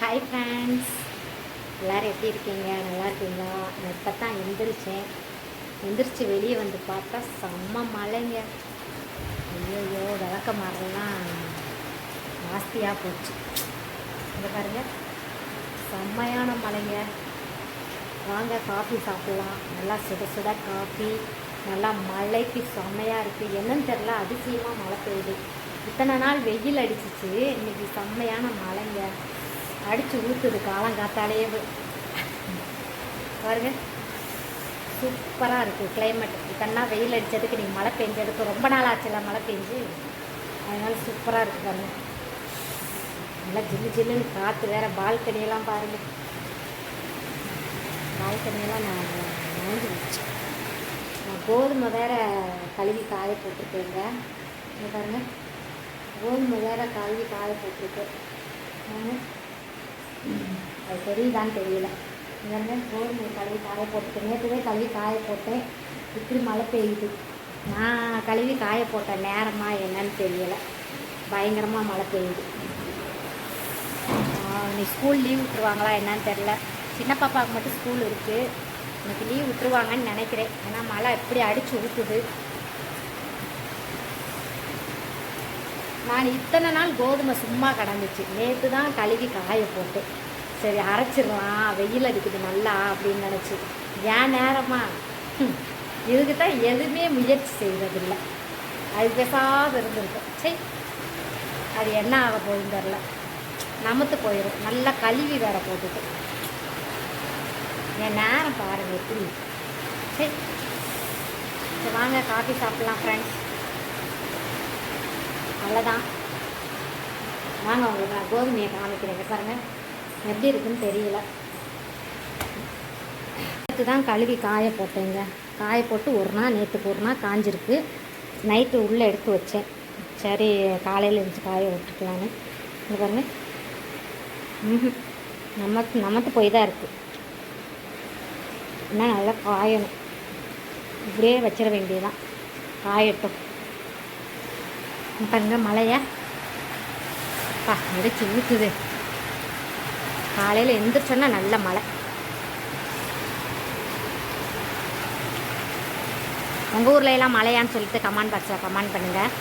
Hi friends எல்லோரும் எப்படி இருக்கீங்க? நல்லா இருக்கீங்களா? நான் இப்போ தான் எந்திரிச்சேன். எந்திரிச்சு வெளியே வந்து பார்த்தா செம்ம மழைங்க. ஐயோ விளக்க மரம்லாம் ஜாஸ்தியாக போச்சு. இதை பாருங்க. செம்மையான மழைங்க. வாங்க காஃபி சாப்பிட்லாம். நல்லா சுட சுட காஃபி நல்லா மழைக்கு செம்மையாக இருக்குது என்னன்னு தெரில அதிசயமாக மழை பெய்யுது. இத்தனை நாள் வெயில் அடிச்சிச்சு. இன்றைக்கி செம்மையான மழைங்க. அடித்து ஊற்றுது காலங்காத்தாலேயே பாருங்க. சூப்பராக இருக்குது கிளைமேட் இப்போன்னா வெயில் அடித்ததுக்கு நீங்கள் மழை பெஞ்சதுக்கு ரொம்ப நாள் ஆச்சுல மழை பெஞ்சு. அதனால சூப்பராக இருக்குது பாருங்க. நல்லா ஜில்லு ஜில்லுன்னு காற்று வேறு பால்கனியெல்லாம் பாருங்கள் பால்கனியெல்லாம் நான் நனைஞ்சு வச்சேன். நான் கோதுமை வேற கழுவி காய போட்டிருக்கேங்க. இங்க பாருங்க. கோதுமை வேற கழுவி காய போட்டிருக்கேன். அது தெரியுதான்னு தெரியல. இங்கே பாருங்க கோதுமை கழுவி காய போட்டு நேற்றுவே கழுவி காய போட்டேன். இப்படி மழை பெய்யுது. நான் கழுவி காய போட்ட நேரமாக என்னன்னு தெரியல. பயங்கரமாக மழை பெய்யுது. இன்னைக்கு ஸ்கூல் லீவ் விட்டுருவாங்களா என்னன்னு தெரில சின்ன பாப்பாவுக்கு மட்டும் ஸ்கூல் இருக்குது இன்னைக்கு லீவ் விட்டுருவாங்கன்னு நினைக்கிறேன். ஏன்னா மழை எப்படி அடிச்சு ஊற்றுது நான் இத்தனை நாள் கோதுமை சும்மா கடந்துச்சு. நேற்று தான் கழுவி காய போட்டு சரி அரைச்சிடலாம். வெயில் அடிக்குது நல்லா அப்படின்னு நினச்சி. ஏன் நேரமா? இதுக்கு தான் எதுவுமே முயற்சி செய்வதில்லை அது பேசாத இருந்திருக்கும். சரி அது என்ன ஆக போகுதுன்னு தெரில நமத்து போயிடும் நல்லா கழுவி வேற போட்டுட்டு என் நேரம் பாருங்க எப்படி சரி வாங்க காஃபி சாப்பிட்லாம் ஃப்ரெண்ட்ஸ் அவ்வளோதான் வாங்க உங்களுக்கு நான் கோதுமையை காமிக்கிறேங்க பாருங்க. எப்படி இருக்குன்னு தெரியல. நேற்று தான் கழுவி காய போட்டேங்க. காய போட்டு ஒரு நாள் நேற்றுக்கு ஒரு நாள் காஞ்சிருக்கு. நைட்டு உள்ளே எடுத்து வச்சேன். சரி காலையில் இருந்துச்சு காய விட்டுக்கலான்னு இங்க பாருங்க. ம்ஹும். நமக்கு நமக்கு போய் தான் இருக்குது இன்னும் நல்லா காயணும். இப்படியே வச்சிட வேண்டியதுதான். காயட்டும். இங்க பாருங்க மழையா பா இறைச்சி ஊற்றுது காலையில் எந்திரிச்சோன்னா நல்ல மழை. உங்கள் ஊரில் எல்லாம் மழையான்னு சொல்லிட்டு கமெண்ட் பாக்ஸில் கமெண்ட் பண்ணுங்கள்